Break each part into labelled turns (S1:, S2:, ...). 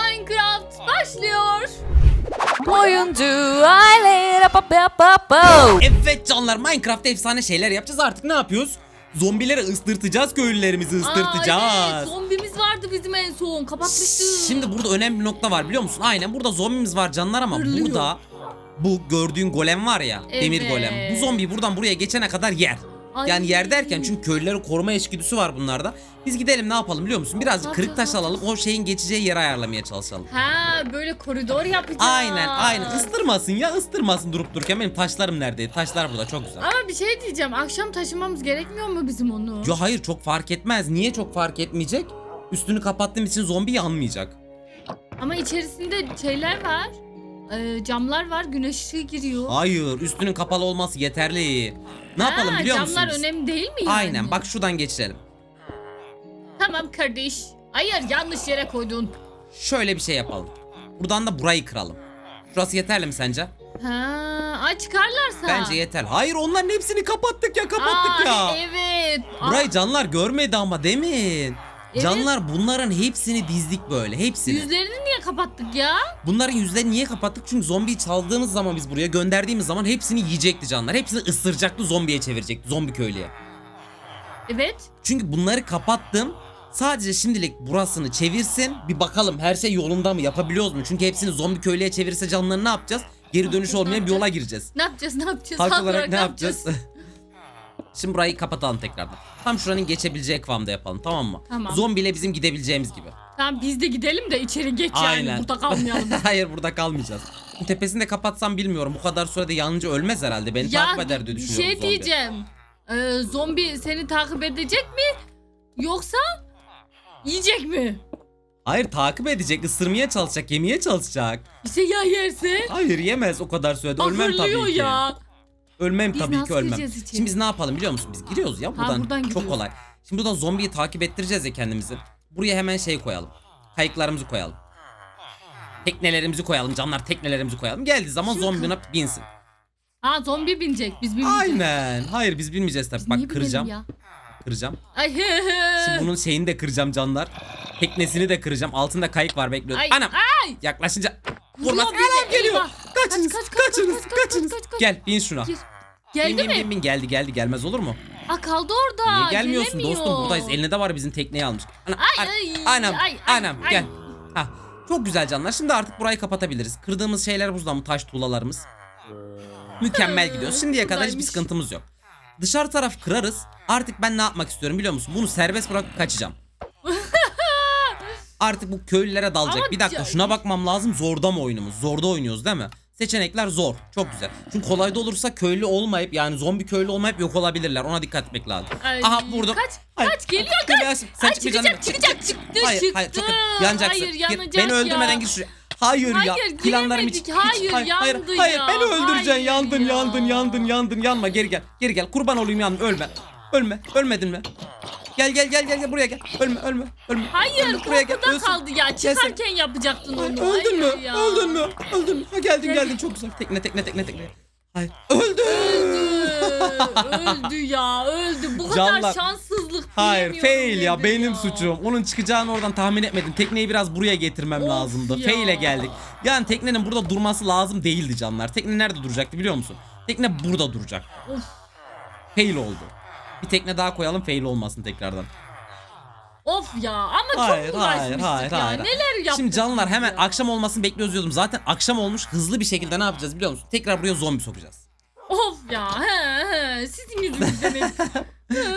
S1: Minecraft başlıyor.
S2: Oyuncu aile.
S3: Evet canlar Minecraft efsane şeyler yapacağız artık ne yapıyoruz? Zombileri ıstırtacağız köylülerimizi ıstırtacağız.
S1: Aa, evet, zombimiz vardı bizim en son kapatmıştık.
S3: Şimdi burada önemli bir nokta var biliyor musun? Aynen burada zombimiz var canlar ama
S1: Hırlıyor.
S3: burada bu gördüğün golem var ya demir
S1: Evet.
S3: golem. Bu zombi buradan buraya geçene kadar yer.
S1: Ay.
S3: Yani yer derken çünkü köylüleri koruma eşgüdüsü var bunlarda. Biz gidelim ne yapalım biliyor musun? Birazcık kırık taş alalım o şeyin geçeceği yeri ayarlamaya çalışalım.
S1: Ha böyle koridor yapacağız.
S3: Aynen aynen ıstırmasın ya ıstırmasın durup dururken benim taşlarım neredeydi? Taşlar burada çok güzel.
S1: Ama bir şey diyeceğim. Akşam taşımamız gerekmiyor mu bizim onu?
S3: Yo hayır çok fark etmez. Niye çok fark etmeyecek? Üstünü kapattığım için zombi yanmayacak.
S1: Ama içerisinde şeyler var. Ee, camlar var. Güneş ışığı giriyor.
S3: Hayır üstünün kapalı olması yeterli. Ne
S1: Ha,
S3: yapalım biliyor
S1: camlar
S3: musunuz?
S1: önemli değil mi yani?
S3: Aynen bak şuradan geçirelim.
S1: Tamam kardeş. Hayır yanlış yere koydun.
S3: Şöyle bir şey yapalım. Buradan da burayı kıralım. Şurası yeterli mi sence?
S1: Ha, ay çıkarlarsa.
S3: Bence yeter. Hayır onların hepsini kapattık ya kapattık
S1: Aa,
S3: ya.
S1: Evet.
S3: Burayı canlar görmedi ama demin.
S1: Evet.
S3: Canlar bunların hepsini dizdik böyle hepsini.
S1: Yüzlerini niye kapattık ya?
S3: Bunların yüzlerini niye kapattık? Çünkü zombiyi çaldığımız zaman biz buraya gönderdiğimiz zaman hepsini yiyecekti canlar. Hepsini ısıracaktı zombiye çevirecekti zombi köylüye.
S1: Evet.
S3: Çünkü bunları kapattım. Sadece şimdilik burasını çevirsin. Bir bakalım her şey yolunda mı yapabiliyoruz mu? Çünkü hepsini zombi köylüye çevirirse canlarını ne yapacağız? Geri dönüş olmayan bir yola gireceğiz.
S1: Ne yapacağız? Ne yapacağız?
S3: Halk olarak ne yapacağız? Şimdi burayı kapatalım tekrardan. Tam şuranın geçebileceği kıvamda yapalım tamam mı?
S1: Tamam.
S3: Zombiyle bizim gidebileceğimiz gibi.
S1: Tamam biz de gidelim de içeri geç yani.
S3: Aynen.
S1: Burada kalmayalım.
S3: Hayır burada kalmayacağız. Bu Tepesini de kapatsam bilmiyorum. Bu kadar sürede yanınca ölmez herhalde. Beni takip eder diye
S1: bir
S3: düşünüyorum
S1: şey
S3: zombi.
S1: diyeceğim. Ee, zombi seni takip edecek mi? Yoksa yiyecek mi?
S3: Hayır takip edecek, ısırmaya çalışacak, yemeye çalışacak.
S1: İşte ya yerse?
S3: Hayır yemez o kadar sürede. Ölmem
S1: Ahırlıyor
S3: tabii ki.
S1: ya.
S3: Ölmem
S1: Biz
S3: tabii ki ölmem. Şimdi biz ne yapalım biliyor musun? Biz giriyoruz ya buradan.
S1: buradan
S3: Çok
S1: giriyoruz.
S3: kolay. Şimdi buradan zombiyi takip ettireceğiz ya kendimizi. Buraya hemen şey koyalım. Kayıklarımızı koyalım. Teknelerimizi koyalım. Canlar teknelerimizi koyalım. Geldiği zaman
S1: Şimdi
S3: zombi ona binsin.
S1: Ha zombi binecek. Biz binmeyeceğiz.
S3: Aynen. Hayır biz bilmeyeceğiz tabii.
S1: Biz
S3: Bak kıracağım.
S1: Ya?
S3: Kıracağım.
S1: Ay.
S3: Şimdi bunun şeyini de kıracağım canlar. Teknesini de kıracağım. Altında kayık var bekliyoruz.
S1: Ay,
S3: Anam.
S1: ay.
S3: Yaklaşınca vurmaz. Anam geliyor.
S1: eyvah.
S3: Kaçınız.
S1: Kaç, kaç, kaç,
S3: kaçınız.
S1: kaç, kaç,
S3: kaçınız.
S1: kaç, kaç.
S3: Gel bin şuna.
S1: Gir.
S3: Bin,
S1: Geldi
S3: bin,
S1: mi?
S3: bin, bin. Geldi geldi gelmez olur mu?
S1: Aa kaldı orada.
S3: Niye gelmiyorsun
S1: gelemiyor.
S3: dostum buradayız. Elinde de var bizim tekneyi almış. Anam,
S1: Ay, ay,
S3: anam,
S1: ay, ay,
S3: anam
S1: ay.
S3: gel. Ha, çok güzel canlar. Şimdi artık burayı kapatabiliriz. Kırdığımız şeyler buzdan mı taş tuğlalarımız. Mükemmel gidiyoruz. Şimdiye kadar hiçbir sıkıntımız yok. Dışarı taraf kırarız. Artık ben ne yapmak istiyorum biliyor musun? Bunu serbest bırakıp kaçacağım. Artık bu köylülere dalacak.
S1: Ama
S3: bir dakika şuna bakmam lazım. Zorda mı oyunumuz? Zorda oynuyoruz değil mi? Seçenekler zor. Çok güzel. Çünkü kolayda olursa köylü olmayıp yani zombi köylü olmayıp yok olabilirler. Ona dikkat etmek lazım.
S1: Ay,
S3: Aha vurdum.
S1: Kaç,
S3: Hayır.
S1: kaç geliyor kaç.
S3: Yasin. Sen
S1: Ay, çıkacak, çıkacak, çıktı,
S3: hayır,
S1: çıktı.
S3: Hayır çok yanacaksın.
S1: Hayır, yanacak
S3: Beni
S1: ya.
S3: öldürmeden gir şuraya. Hayır, ya.
S1: Hayır,
S3: Planlarım hiç. hiç-
S1: Hayır,
S3: hayır,
S1: yandı
S3: hayır,
S1: ya.
S3: beni öldüreceksin.
S1: Hayır
S3: yandın,
S1: ya.
S3: yandın, yandın, yandın, yanma. Geri gel. Geri gel. Kurban olayım yandım. Ölme. Ölme. Ölmedin mi? Gel gel gel gel gel buraya gel. Ölme ölme ölme.
S1: Hayır
S3: Ölme, buraya gel.
S1: korkuda
S3: Ölsün.
S1: kaldı ya. Çıkarken yapacaktın onu.
S3: öldün mü?
S1: Ya.
S3: Öldün mü? Öldün mü? Ha, geldin
S1: Gel.
S3: geldin çok güzel. Tekne tekne tekne tekne. Hayır. Öldü.
S1: öldü ya öldü. Bu kadar
S3: Canlar.
S1: şanssızlık
S3: Hayır fail ya
S1: nedir
S3: benim suçum. Onun çıkacağını oradan tahmin etmedim. Tekneyi biraz buraya getirmem
S1: Of
S3: lazımdı.
S1: ya.
S3: Fail'e geldik. Yani teknenin burada durması lazım değildi canlar. Tekne nerede duracaktı biliyor musun? Tekne burada duracak.
S1: Of.
S3: Fail oldu. Bir tekne daha koyalım fail olmasın tekrardan.
S1: Of ya ama
S3: Hayır,
S1: çok
S3: hayır,
S1: uğraşmıştık
S3: hayır,
S1: ya.
S3: hayır.
S1: Neler yaptık
S3: Şimdi canlar hemen
S1: ya.
S3: akşam olmasını bekliyoruz diyordum. Zaten akşam olmuş hızlı bir şekilde ne yapacağız biliyor musun? Tekrar buraya zombi sokacağız.
S1: Of ya he he sizin yüzünüzden hep.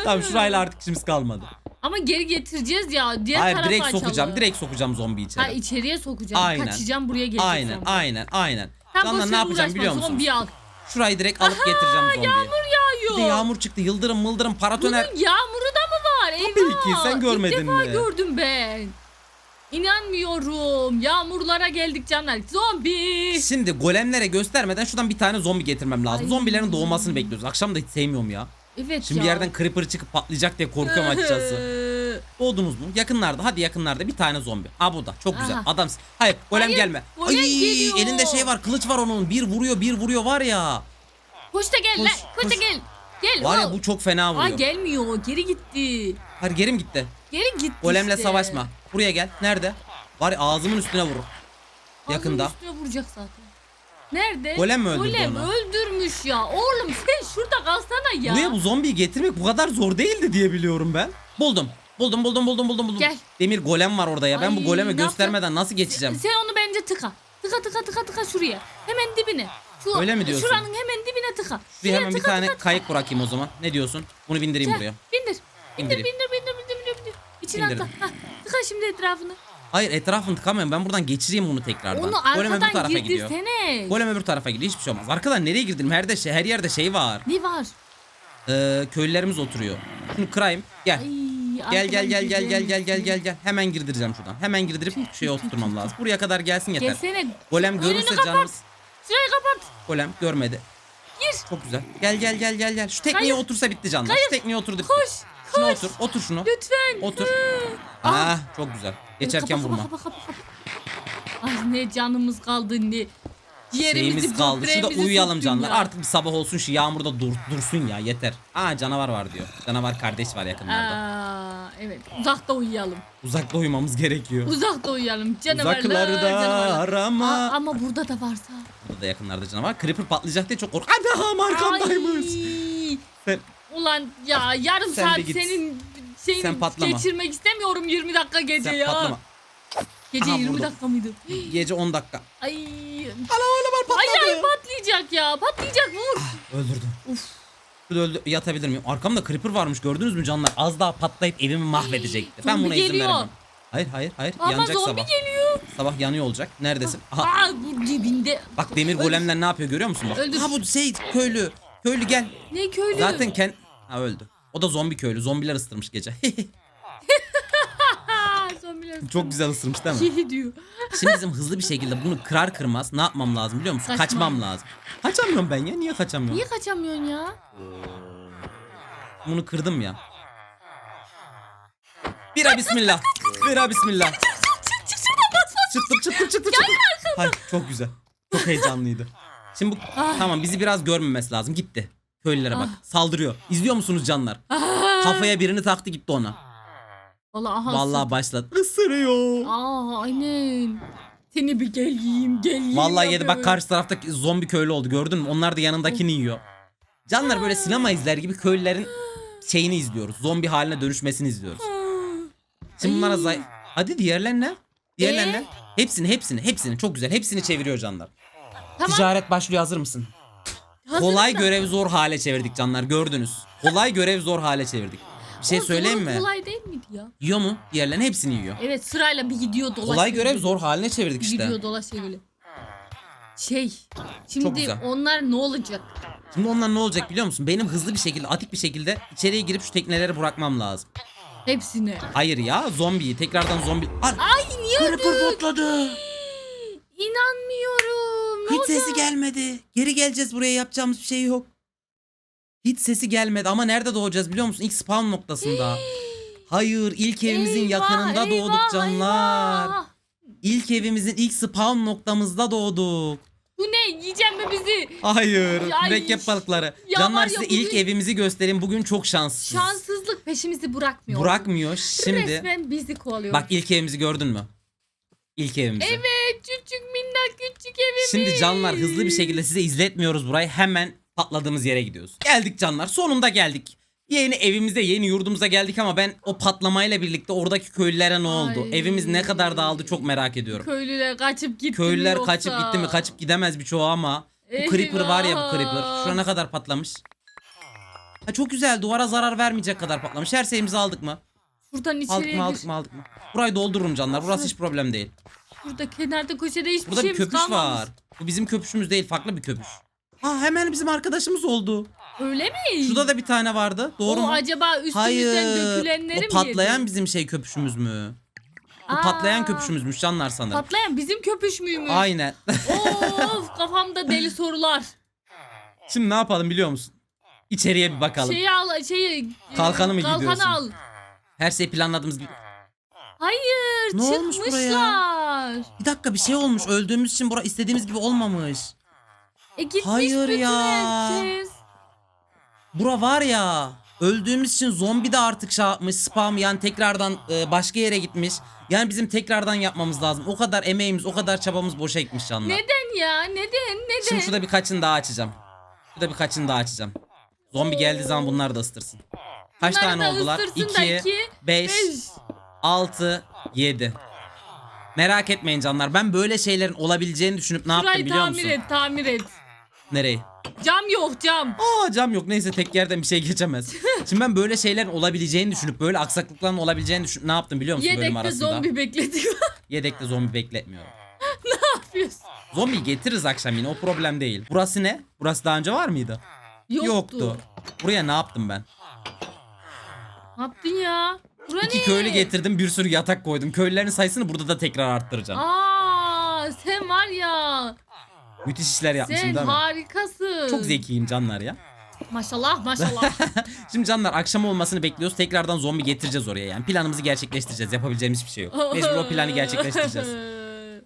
S3: tamam şurayla artık işimiz kalmadı.
S1: Ama geri getireceğiz ya. Diğer
S3: Hayır
S1: tarafa
S3: direkt
S1: açalım.
S3: sokacağım. Direkt sokacağım zombi içeri.
S1: Ha içeriye sokacağım.
S3: Aynen.
S1: Kaçacağım buraya geleceğim.
S3: aynen,
S1: sonra.
S3: aynen, aynen.
S1: Tam
S3: Canlar ne yapacağım biliyor musunuz?
S1: Zombi al.
S3: Şurayı direkt alıp getireceğim zombiyi.
S1: Yağmur.
S3: Bir de yağmur çıktı. Yıldırım mıldırım paratoner.
S1: Bunun yağmuru da mı var? Eyvah.
S3: Tabii ki, sen görmedin
S1: İlk defa
S3: mi?
S1: gördüm ben. İnanmıyorum. Yağmurlara geldik canlar. Zombi.
S3: Şimdi golemlere göstermeden şuradan bir tane zombi getirmem lazım.
S1: Ay.
S3: Zombilerin doğmasını bekliyoruz. Akşam da hiç sevmiyorum ya.
S1: Evet
S3: Şimdi
S1: ya.
S3: bir yerden creeper çıkıp patlayacak diye korkuyorum açıkçası. Doğdunuz mu? Yakınlarda. Hadi yakınlarda bir tane zombi. Aa bu da. Çok güzel.
S1: Aha.
S3: Adamsın. Hayır golem
S1: Hayır,
S3: gelme.
S1: golem geliyor.
S3: elinde şey var. Kılıç var onun. Bir vuruyor, bir vuruyor var ya.
S1: Koş da gel
S3: Koş,
S1: lan. Koş, da
S3: koş.
S1: gel. Gel.
S3: Var ya
S1: al.
S3: bu çok fena vuruyor.
S1: gelmiyor. Geri gitti.
S3: Hayır geri mi gitti?
S1: Geri gitti
S3: Golemle
S1: işte.
S3: savaşma. Buraya gel. Nerede? Var ya ağzımın üstüne vurur. Yakında.
S1: Ağzının üstüne vuracak zaten. Nerede?
S3: Golem mi öldürdü
S1: Golem
S3: onu?
S1: öldürmüş ya. Oğlum sen şurada kalsana ya.
S3: Buraya bu zombiyi getirmek bu kadar zor değildi diye biliyorum ben. Buldum. Buldum buldum buldum buldum buldum.
S1: Gel.
S3: Demir golem var orada ya. Ben bu
S1: Ay,
S3: goleme
S1: ne
S3: göstermeden nasıl geçeceğim?
S1: Sen onu bence tıka. Tıka tıka tıka tıka şuraya. Hemen dibine. Şu,
S3: Öyle mi diyorsun?
S1: Şuranın hemen dibine tıka.
S3: Bir
S1: Şuraya
S3: hemen bir
S1: tıka,
S3: tane
S1: tıka, tıka.
S3: kayık bırakayım o zaman. Ne diyorsun? Bunu bindireyim
S1: Gel,
S3: buraya.
S1: Bindir. Bindir bindir bindir bindir bindir. bindir. İçine
S3: İndirdim.
S1: atla. Hah, tıka şimdi etrafını.
S3: Hayır etrafını tıkamıyorum. Ben buradan geçireyim bunu tekrardan.
S1: Onu
S3: golem öbür
S1: arkadan
S3: tarafa gidiyor.
S1: girdirsene.
S3: Golem öbür tarafa gidiyor. Hiçbir şey olmaz. Arkadan nereye girdim? Her, de şey, her yerde şey var.
S1: Ne var?
S3: Ee, köylülerimiz oturuyor. Şunu kırayım. Gel. Gel gel gel gel gel gel gel gel gel. Hemen girdireceğim şuradan. Hemen girdirip şeye oturtmam lazım. Buraya kadar gelsin yeter.
S1: Gelsene.
S3: Golem
S1: Önünü
S3: görürse
S1: kapat.
S3: canımız.
S1: Şurayı kapat.
S3: Golem görmedi.
S1: Gir.
S3: Çok güzel. Gel gel gel gel gel. Şu tekneye
S1: Kayıp.
S3: otursa bitti canlar.
S1: Kayıp.
S3: Şu tekneye oturdu. bitti.
S1: Koş.
S3: Şuna
S1: Koş.
S3: otur. Otur şunu.
S1: Lütfen.
S3: Otur.
S1: Hı.
S3: Ah çok güzel. Geçerken
S1: Kapa,
S3: vurma.
S1: kapa, kapa, kapa. Ay ne canımız kaldı ne. Ciğerimizi,
S3: Şeyimiz kaldı. Şurada
S1: böbreğimizi
S3: uyuyalım
S1: soktun
S3: canlar.
S1: ya.
S3: Artık bir sabah olsun şu yağmurda dur, dursun ya yeter. Aa canavar var diyor. Canavar kardeş var yakınlarda.
S1: Aa, evet uzakta uyuyalım.
S3: Uzakta uyumamız gerekiyor.
S1: Uzakta uyuyalım. Canavarlar.
S3: Uzaklarda
S1: canavarlar.
S3: arama.
S1: Aa, ama burada da varsa.
S3: Burada da yakınlarda canavar. Creeper patlayacak diye çok kork. Adam arkandaymış.
S1: Ay.
S3: Sen,
S1: Ulan ya yarım
S3: Sen
S1: saat
S3: bir git.
S1: senin şeyini
S3: Sen patlama.
S1: geçirmek istemiyorum 20 dakika gece
S3: sen
S1: ya.
S3: patlama.
S1: Gece
S3: Aha,
S1: 20
S3: vurdum.
S1: dakika mıydı?
S3: Gece 10 dakika.
S1: Ay.
S3: Ana öyle var patladı.
S1: Ay ay patlayacak ya. Patlayacak vur.
S3: Öldürdüm.
S1: Uf.
S3: Şurada öldü, yatabilir miyim? Arkamda creeper varmış gördünüz mü canlar? Az daha patlayıp evimi mahvedecekti. Ben
S1: Zombi
S3: buna izin
S1: geliyor.
S3: veremem. Hayır hayır hayır
S1: Ama
S3: yanacak
S1: zombi
S3: sabah.
S1: geliyor.
S3: Sabah yanıyor olacak. Neredesin? Aha
S1: Aa bu dibinde.
S3: bak demir golemler ne yapıyor görüyor musun bak.
S1: Öldür.
S3: Ha bu şey köylü. Köylü gel.
S1: Ne köylü?
S3: Zaten ken... Ha öldü. O da zombi köylü. Zombiler ısırmış gece. Çok güzel ısırmış değil mi?
S1: Şey diyor.
S3: Şimdi bizim hızlı bir şekilde bunu kırar kırmaz ne yapmam lazım biliyor musun?
S1: Kaçmam.
S3: Kaçmam lazım. Kaçamıyorum ben ya. Niye kaçamıyorum?
S1: Niye kaçamıyorsun ya?
S3: Bunu kırdım ya. Bira bismillah. Bira bismillah. Çıktım çıktım çıktım çıktım. Hay çok güzel. Çok heyecanlıydı. Şimdi bu
S1: Ah.
S3: tamam bizi biraz görmemesi lazım. Gitti. Köylülere bak.
S1: Ah.
S3: Saldırıyor. İzliyor musunuz canlar?
S1: Aa.
S3: Kafaya birini taktı gitti ona.
S1: Vallahi aha.
S3: Vallahi başladı. Isırıyor.
S1: Aa aynen. Seni bir gel yiyeyim gel yiyeyim.
S3: Vallahi yedi
S1: yapıyor.
S3: bak karşı taraftaki zombi köylü oldu gördün mü? Onlar da yanındakini yiyor. Canlar böyle sinema izler gibi köylülerin şeyini izliyoruz. Zombi haline dönüşmesini izliyoruz. Şimdi bunlara
S1: Ay.
S3: zay... Hadi diğerlerine. Diğerlerine.
S1: Ee?
S3: Hepsini hepsini hepsini çok güzel. Hepsini çeviriyor canlar.
S1: Tamam.
S3: Ticaret başlıyor hazır mısın?
S1: Hazırım
S3: Kolay görev zor hale çevirdik canlar gördünüz. Kolay görev zor hale çevirdik. Bir şey
S1: O
S3: söyleyeyim mi?
S1: Kolay değil miydi ya?
S3: Yiyor mu? Diğerlerinin hepsini yiyor.
S1: Evet sırayla bir gidiyor dolaşıyor.
S3: Kolay görev zor haline çevirdik işte.
S1: Gidiyor dolaşıyor böyle. Şey. Şimdi
S3: güzel.
S1: onlar ne olacak?
S3: Şimdi onlar ne olacak biliyor musun? Benim hızlı bir şekilde, atik bir şekilde içeriye girip şu tekneleri bırakmam lazım.
S1: Hepsini.
S3: Hayır ya zombiyi tekrardan zombi... Al.
S1: Ay
S3: Creeper patladı.
S1: İnanmıyorum. Ne
S3: Hiç
S1: olacak?
S3: sesi gelmedi. Geri geleceğiz buraya yapacağımız bir şey yok. Hiç sesi gelmedi ama nerede doğacağız biliyor musun? İlk spawn noktasında. Hayır ilk evimizin
S1: Eyvah,
S3: yakınında
S1: eyvah,
S3: doğduk canlar.
S1: eyvah.
S3: İlk evimizin ilk spawn noktamızda doğduk.
S1: Bu ne? Yiyecek mi bizi?
S3: Hayır
S1: Ay,
S3: mürekkep balıkları.
S1: ya
S3: Canlar
S1: ya
S3: size
S1: bugün-
S3: ilk evimizi göstereyim. Bugün çok şanssız.
S1: Şanssızlık peşimizi bırakmıyor.
S3: Bırakmıyor. Şimdi
S1: Resmen bizi kovalıyor.
S3: bak ilk evimizi gördün mü? İlk evimizi.
S1: Evet küçük minnak küçük evimiz.
S3: Şimdi canlar hızlı bir şekilde size izletmiyoruz burayı. Hemen patladığımız yere gidiyoruz. Geldik canlar. Sonunda geldik. Yeni evimize, yeni yurdumuza geldik ama ben o patlamayla birlikte oradaki köylülere ne oldu?
S1: Ay.
S3: Evimiz ne kadar dağıldı çok merak ediyorum.
S1: Köylüler kaçıp gitti
S3: Köylüler
S1: mi yoksa?
S3: kaçıp gitti mi? Kaçıp gidemez birçoğu ama. Bu creeper var ya bu creeper. Şuna ne kadar patlamış? Ha, çok güzel. Duvara zarar vermeyecek kadar patlamış. Her şeyimizi aldık mı?
S1: Buradan
S3: Aldık
S1: içeriye
S3: mı
S1: gir.
S3: aldık mı aldık mı? Burayı doldururum canlar. Burası hiç problem değil.
S1: Burada kenarda köşede hiçbir
S3: Burada bir
S1: şeyimiz
S3: köpüş
S1: kalmamış.
S3: var. Bu bizim köpüşümüz değil. Farklı bir köpüş. Ha hemen bizim arkadaşımız oldu.
S1: Öyle mi?
S3: Şurada da bir tane vardı. Doğru
S1: o
S3: mu?
S1: acaba üstümüzden
S3: Hayır.
S1: dökülenleri
S3: O
S1: mi
S3: patlayan
S1: yedi?
S3: bizim şey köpüşümüz mü? O
S1: Aa,
S3: patlayan köpüşümüzmüş canlar sanırım.
S1: Patlayan bizim köpüş müymüş?
S3: Aynen.
S1: of kafamda deli sorular.
S3: Şimdi ne yapalım biliyor musun? İçeriye bir bakalım.
S1: Şeyi al şeyi.
S3: Kalkanı mı
S1: kalkanı
S3: gidiyorsun?
S1: al.
S3: Her şey planladığımız gibi.
S1: Hayır
S3: Ne olmuş
S1: çıkmışlar.
S3: Bir dakika bir şey olmuş. Öldüğümüz için bura istediğimiz gibi olmamış.
S1: E gitmiş
S3: Hayır
S1: bütün
S3: ya.
S1: herkes.
S3: Bura var ya. Öldüğümüz için zombi de artık şey yapmış spam yani tekrardan e, başka yere gitmiş. Yani bizim tekrardan yapmamız lazım. O kadar emeğimiz o kadar çabamız boşa gitmiş canlar.
S1: Neden ya? Neden? Neden?
S3: Şimdi şurada birkaçını daha açacağım. Şurada birkaçını daha açacağım. Zombi geldiği zaman bunlar da ısırsın. Kaç
S1: Bunları
S3: tane
S1: da
S3: oldular?
S1: ısırsın da
S3: 2,
S1: iki,
S3: 5,
S1: beş.
S3: 6, 7. Merak etmeyin canlar. Ben böyle şeylerin olabileceğini düşünüp ne yaptım
S1: Şurayı
S3: biliyor
S1: tamir
S3: musun?
S1: et, tamir et.
S3: Nereyi?
S1: Cam yok cam.
S3: Aa cam yok neyse tek yerden bir şey geçemez. Şimdi ben böyle şeylerin olabileceğini düşünüp böyle aksaklıkların olabileceğini düşünüp ne yaptım biliyor musun bölüm
S1: Yedekte
S3: arasında?
S1: zombi bekledik.
S3: Yedekte zombi bekletmiyorum.
S1: ne yapıyorsun?
S3: Zombi getiririz akşam yine o problem değil. Burası ne? Burası daha önce var mıydı?
S1: Yoktu.
S3: Buraya ne yaptım ben?
S1: Ne yaptın ya? Bura
S3: İki
S1: ne?
S3: köylü getirdim bir sürü yatak koydum. Köylülerin sayısını burada da tekrar arttıracağım.
S1: Aa, sen var ya.
S3: Müthiş işler yapmışım
S1: Sen
S3: değil mi?
S1: harikasın.
S3: Çok zekiyim canlar ya.
S1: Maşallah maşallah.
S3: Şimdi canlar akşam olmasını bekliyoruz. Tekrardan zombi getireceğiz oraya yani. Planımızı gerçekleştireceğiz. Yapabileceğimiz bir şey yok. Mecbur o planı gerçekleştireceğiz.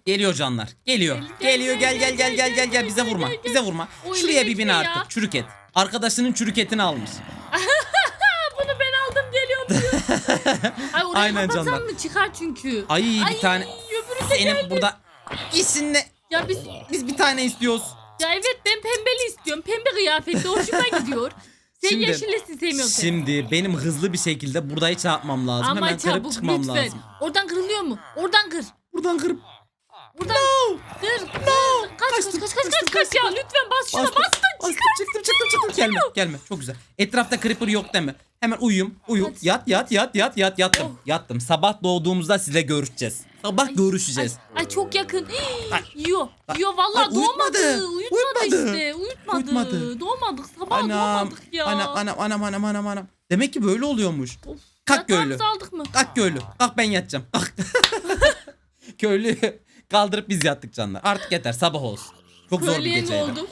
S3: Geliyor canlar. Geliyor.
S1: Gel,
S3: Geliyor gel gel gel gel gel gel bize vurma. Bize vurma. Şuraya bir bin artık. Çürük et. Arkadaşının çürük etini almış.
S1: Ay orayı
S3: Aynen canlar.
S1: mı çıkar çünkü.
S3: Ay bir tane
S1: öbürü de
S3: senin
S1: geldi.
S3: burada isimle
S1: Ya biz
S3: biz bir tane istiyoruz.
S1: ya evet ben pembeli istiyorum. Pembe kıyafetli hoşuma gidiyor. Sen
S3: Şimdi-
S1: yeşillisin sevmiyorsun.
S3: Şimdi benim hızlı bir şekilde burayı çarpmam lazım.
S1: Ama
S3: Hemen kırıp
S1: çabuk
S3: çıkmam
S1: lütfen.
S3: lazım.
S1: Oradan kırılıyor mu? Oradan kır.
S3: Buradan kırıp
S1: Buradan kır. Kır. Kaç, kaç kaç kaç kaç kaç ya lütfen bas şuna
S3: Bastım,
S1: bastın
S3: bastım, çıktım çıktım çıktım gelme gelme çok güzel. Etrafta creeper yok deme. Hemen uyuyum uyum
S1: Hadi.
S3: yat yat yat yat yat yattım
S1: Oh.
S3: yattım. Sabah doğduğumuzda size görüşeceğiz. Sabah görüşeceğiz.
S1: Ay, ay çok yakın.
S3: Ay. Ay.
S1: Yiyor vallahi
S3: Ay,
S1: doğmadı. Uyutmadı,
S3: Uyutmadı.
S1: işte. Uyutmadı.
S3: Uyutmadı.
S1: Doğmadık. Sabah
S3: Anam
S1: doğmadık ya.
S3: anam anam anam anam anam anam. Demek ki böyle oluyormuş.
S1: Of.
S3: Kalk köylü.
S1: Yatağımızı aldık mı?
S3: Kalk köylü. Kalk ben yatacağım. Kalk. köylü kaldırıp biz yattık canlar. Artık yeter sabah olsun. Çok zor bir
S1: Köylüye ne
S3: geceydi.
S1: oldu?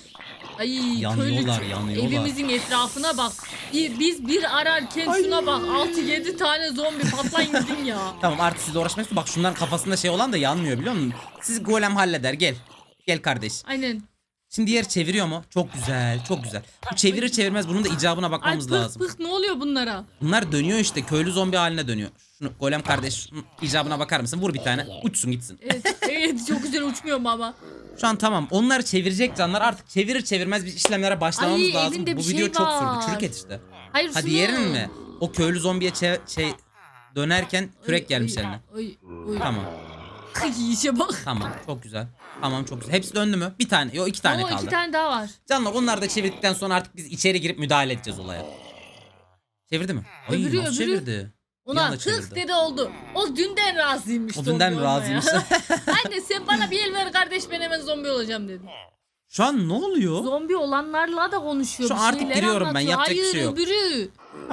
S1: Ay
S3: Yanıyorlar,
S1: köylü
S3: yanıyorlar.
S1: evimizin etrafına bak. Bir, biz bir ararken
S3: Ay.
S1: şuna bak. 6-7 tane zombi patlayın gidin ya.
S3: Tamam artık sizle uğraşmak istiyorum. Bak şunların kafasında şey olan da yanmıyor biliyor musun? Siz golem halleder gel. Gel kardeş.
S1: Aynen.
S3: Şimdi diğer çeviriyor mu? Çok güzel, çok güzel. Bu çevirir çevirmez bunun da icabına
S1: Ay
S3: bakmamız
S1: pıh
S3: lazım.
S1: pıh ne oluyor bunlara?
S3: Bunlar dönüyor işte köylü zombi haline dönüyor. Şunu golem kardeş şunun icabına bakar mısın? Vur bir tane. Uçsun gitsin.
S1: Evet, evet çok güzel uçmuyor mu ama.
S3: Şu an tamam. Onları çevirecek canlar. Artık çevirir çevirmez biz işlemlere başlamamız
S1: Ay,
S3: lazım.
S1: elinde
S3: Bu
S1: bir
S3: video
S1: şey
S3: çok
S1: var.
S3: sürdü. Çürük et işte.
S1: Hayır
S3: Hadi
S1: şunu.
S3: yerin mi? O köylü zombiye çe- şey dönerken kürek gelmiş eline.
S1: Ay, ay.
S3: Tamam.
S1: Ay, işe bak.
S3: Tamam. Çok güzel. Tamam çok güzel. Hepsi döndü mü? Bir tane. Yok iki tane
S1: Oo,
S3: kaldı.
S1: iki tane daha var.
S3: Canlar onları da çevirdikten sonra artık biz içeri girip müdahale edeceğiz olaya. Çevirdi mi? Ay
S1: Öbürü,
S3: nasıl
S1: öbürü.
S3: çevirdi?
S1: Ona hık
S3: çevirdi.
S1: dedi oldu. O dünden razıymış.
S3: O dünden
S1: zombi olmaya.
S3: razıymış?
S1: Anne sen bana bir el ver kardeş ben hemen zombi olacağım dedi.
S3: Şu an ne oluyor?
S1: Zombi olanlarla da konuşuyor.
S3: Şu
S1: bir
S3: artık
S1: şeyler
S3: giriyorum ben,
S1: anlatıyor.
S3: yapacak bir
S1: Hayır,
S3: şey yok.
S1: öbürü.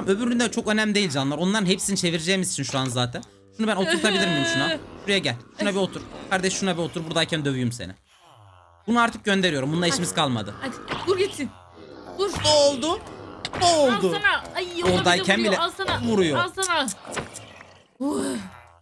S3: Öbüründe çok önemli değil canlar. Onların hepsini çevireceğimiz için şu an zaten. Şunu ben oturtabilir miyim şuna? Şuraya gel. Şuna bir otur. Kardeş şuna bir otur. Buradayken döveyim seni. Bunu artık gönderiyorum. Bununla işimiz kalmadı.
S1: Hadi dur gitsin. Dur.
S3: Ne oldu? Ne oldu?
S1: sana. Ay,
S3: Oradayken bile
S1: Al sana.
S3: vuruyor.
S1: Al sana. Uh.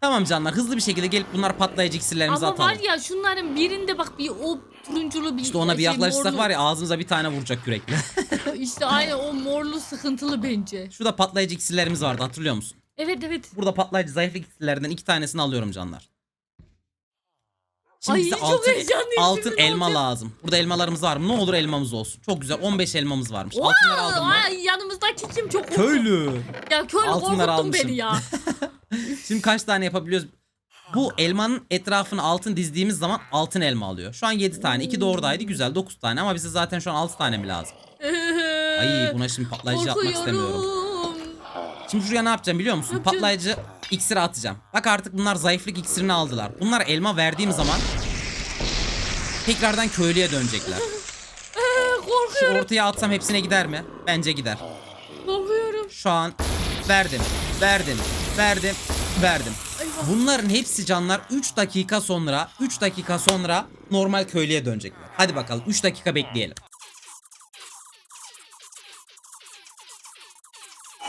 S3: Tamam canlar hızlı bir şekilde gelip bunlar patlayıcı iksirlerimizi
S1: Ama
S3: atalım.
S1: var ya şunların birinde bak bir o turunculu bir
S3: İşte ona bir
S1: şey,
S3: yaklaşırsak
S1: morlu.
S3: var ya ağzımıza bir tane vuracak kürekle.
S1: İşte aynı o morlu sıkıntılı bence.
S3: Şurada patlayıcı iksirlerimiz vardı hatırlıyor musun?
S1: Evet evet.
S3: Burada patlayıcı zayıflık iksirlerinden iki tanesini alıyorum canlar. Şimdi
S1: Ay, çok
S3: altın,
S1: heyecanlıyım.
S3: altın
S1: Şimdi
S3: elma
S1: olacak.
S3: lazım. Burada elmalarımız var mı? Ne olur elmamız olsun. Çok güzel 15 elmamız varmış. Altınları aldım mı?
S1: ay, yanımızdaki kim çok korktu.
S3: Köylü.
S1: Ya köylü
S3: Altınları
S1: korkuttun
S3: almışım.
S1: beni ya.
S3: Şimdi kaç tane yapabiliyoruz? Bu elmanın etrafını altın dizdiğimiz zaman altın elma alıyor. Şu an 7 tane. 2 de oradaydı. Güzel 9 tane ama bize zaten şu an 6 tane mi lazım? Ay buna şimdi patlayıcı atmak istemiyorum.
S1: Korkuyorum.
S3: Şimdi şuraya ne yapacağım biliyor musun? Patlayıcı iksiri atacağım. Bak artık bunlar zayıflık iksirini aldılar. Bunlar elma verdiğim zaman tekrardan köylüye dönecekler. Şu
S1: Korkuyorum.
S3: ortaya atsam hepsine gider mi? Bence gider.
S1: Korkuyorum.
S3: Şu an verdim, verdim, verdim, verdim.
S1: Eyvah.
S3: Bunların hepsi canlar 3 dakika sonra, 3 dakika sonra normal köylüye dönecekler. Hadi bakalım 3 dakika bekleyelim.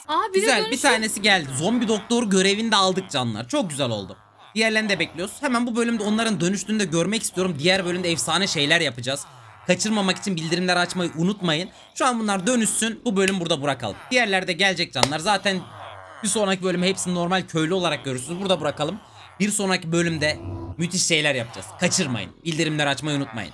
S1: Aa biri
S3: Güzel bir tanesi geldi. Zombi doktor görevini de aldık canlar. Çok güzel oldu. Diğerlerini de bekliyoruz. Hemen bu bölümde onların dönüştüğünü de görmek istiyorum. Diğer bölümde efsane şeyler yapacağız. kaçırmamak için bildirimleri açmayı unutmayın. Şu an bunlar dönüşsün. Bu bölüm burada bırakalım. Diğerlerde gelecek canlar. Zaten bir sonraki bölümü hepsini normal köylü olarak görürsünüz. Burada bırakalım. Bir sonraki bölümde müthiş şeyler yapacağız. Kaçırmayın. Bildirimleri açmayı unutmayın.